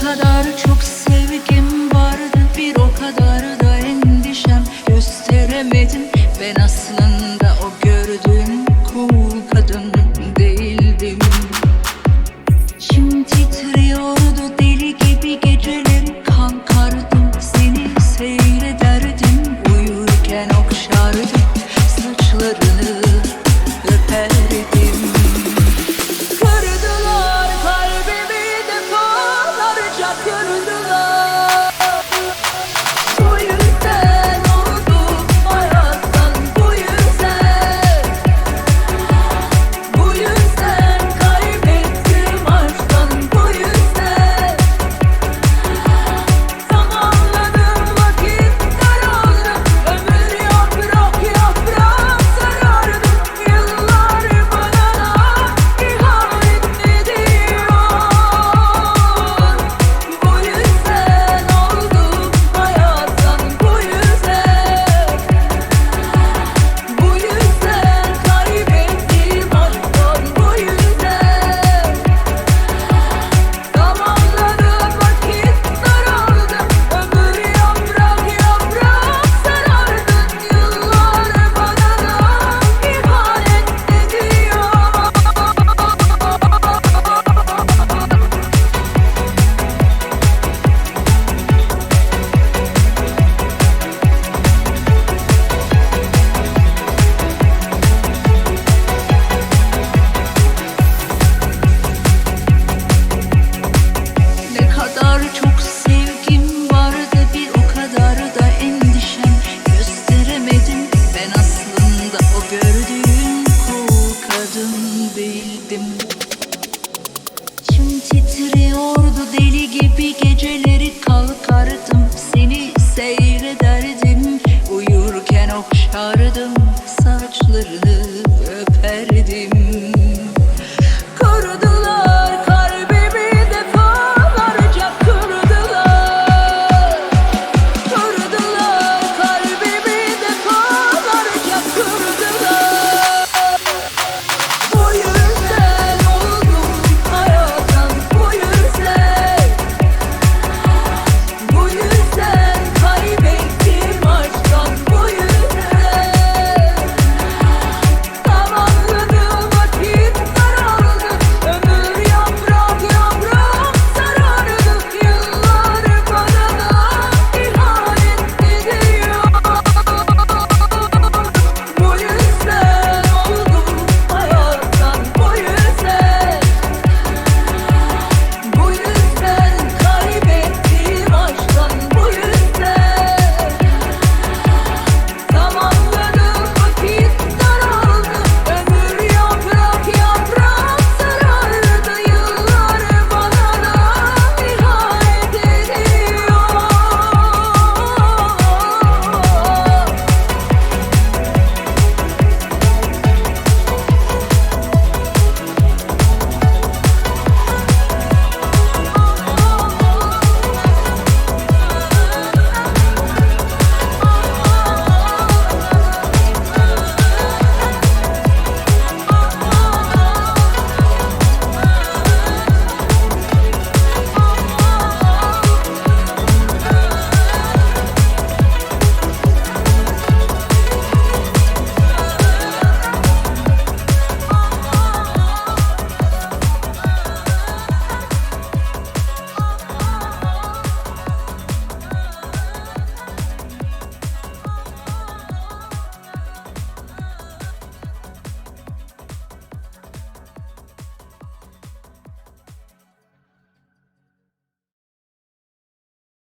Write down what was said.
kadar çok sevgim vardı. Bir o kadar da endişem gösteremedim. Ben aslında baby.